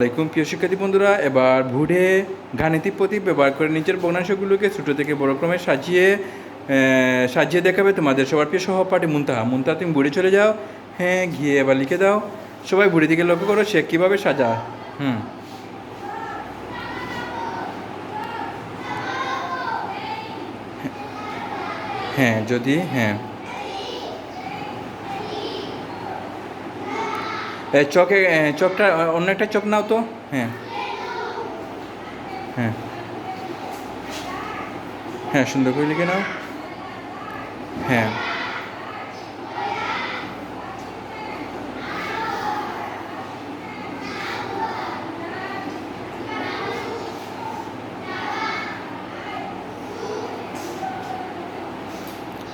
আসসালামাইকুম প্রিয় শিক্ষার্থী বন্ধুরা, এবার ভুড়ে গাণিতিক প্রতীক ব্যবহার করে নিচের বর্ণাংশগুলোকে ছোটো থেকে বড় ক্রমে সাজিয়ে সাজিয়ে দেখাবে তোমাদের সবার প্রিয় সহপাঠী মুনতাহা। মুনতাহা, তুমি বুড়ি চলে যাও। হ্যাঁ গিয়ে এবার লিখে দাও। সবাই বুড়ি দিকে লক্ষ্য করো, সে কীভাবে সাজা? হুম। হ্যাঁ যদি হ্যাঁ। চকে চকটা অন্য একটা চক নাও তো। হ্যাঁ। হ্যাঁ। হ্যাঁ সুন্দর করে লিখে নাও। হ্যাঁ।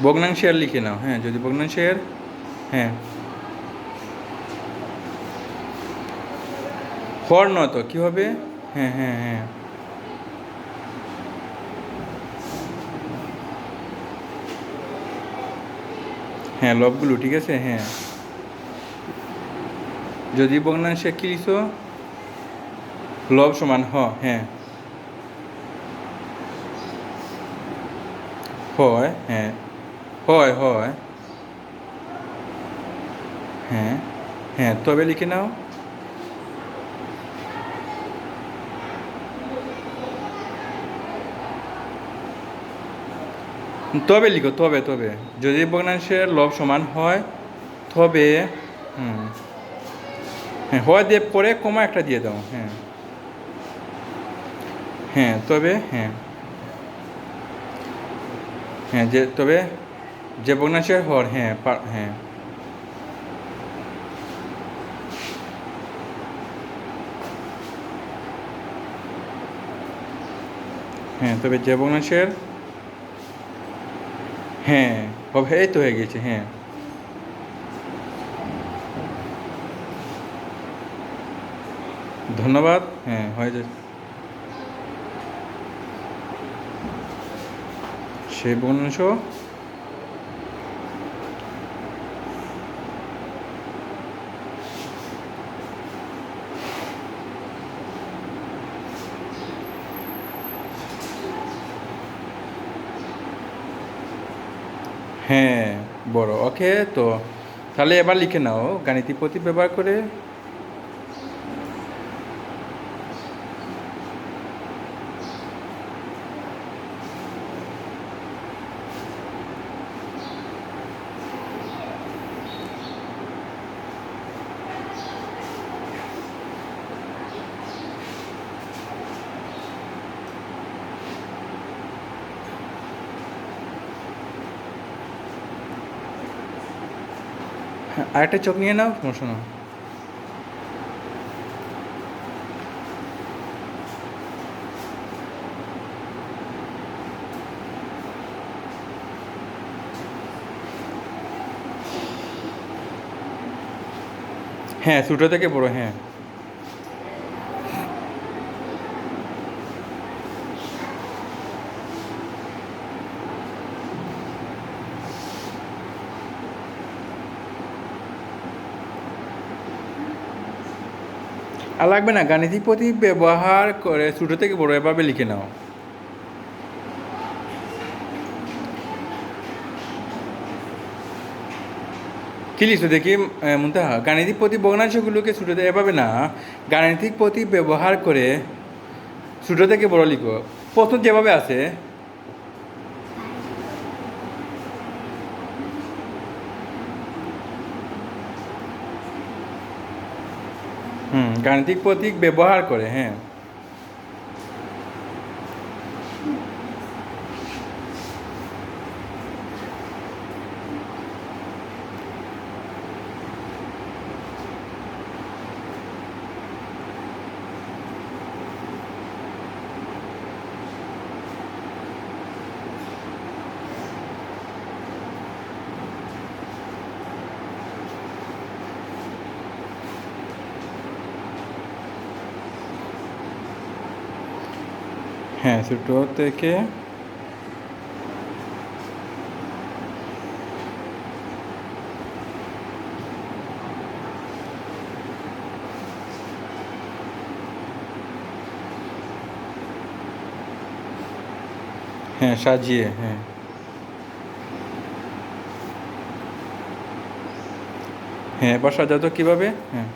ভগ্নাংশের লিখে নাও। হ্যাঁ যদি ভগ্নাংশের হ্যাঁ। নয় তো, কী হবে? হ্যাঁ হ্যাঁ হ্যাঁ। হ্যাঁ লবগুলো, ঠিক আছে? হ্যাঁ। যদি ভগ্নাংশে কি লিখছো লব সমান হ হ্যাঁ। হয় হ্যাঁ। হয় হয়। হ্যাঁ হ্যাঁ তবে লিখে নাও। তবে লিখো, তবে তবে। যদি ভগ্নাংশের লব সমান হয়, তবে, হুম। হ্যাঁ হয় দিয়ে পরে কমা একটা দিয়ে দাও হ্যাঁ। হ্যাঁ তবে হ্যাঁ। হ্যাঁ যে, তবে যে ভগ্নাংশের হর হ্যাঁ হ্যাঁ। হ্যাঁ তবে যে ভগ্নাংশের হ্যাঁ হবে এই তো হয়ে গেছে হ্যাঁ। ধন্যবাদ হ্যাঁ হয়ে যাচ্ছে। সে বংশ হ্যাঁ বড়। ওকে তো তাহলে এবার লিখে নাও। গাণিতিক প্রতীক ব্যবহার করে হ্যাঁ, আরেকটা চোখ নিয়ে নাও সমস্যা না হ্যাঁ সুটো থেকে বড় হ্যাঁ। আর লাগবে না গাণিতিক প্রতীক ব্যবহার করে ছোটো থেকে বড় এভাবে লিখে নাও। কি লিখছো দেখি মুন্তাহা? গাণিতিক প্রতীক ভগ্নাংশগুলোকে ছোটো থেকে, এভাবে না গাণিতিক প্রতীক ব্যবহার করে ছোটো থেকে বড় লিখো। প্রথম যেভাবে আছে হুম গাণিতিক প্রতীক ব্যবহার করে হ্যাঁ। হ্যাঁ ছোটো থেকে হ্যাঁ সাজিয়ে হ্যাঁ। হ্যাঁ এবার সাজাতো কীভাবে? হ্যাঁ।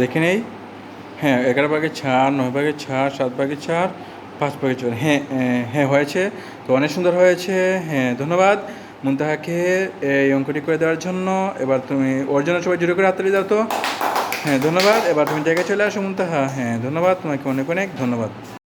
দেখে নেই? হ্যাঁ এগারো ভাগের ছাড় নয় ভাগের ছাড় সাত ভাগের ছাড় পাঁচ ভাগের ছাড় হ্যাঁ হ্যাঁ হয়েছে। তো অনেক সুন্দর হয়েছে। হ্যাঁ ধন্যবাদ। মুন্তাহাকে এই অঙ্কটি করে দেওয়ার জন্য। এবার তুমি ওর জন্য সবাই জুড়ে করে হাততালি দাও তো। হ্যাঁ ধন্যবাদ। এবার তুমি জায়গায় চলে আসো মুন্তাহা। হ্যাঁ ধন্যবাদ। তোমাকে অনেক অনেক ধন্যবাদ।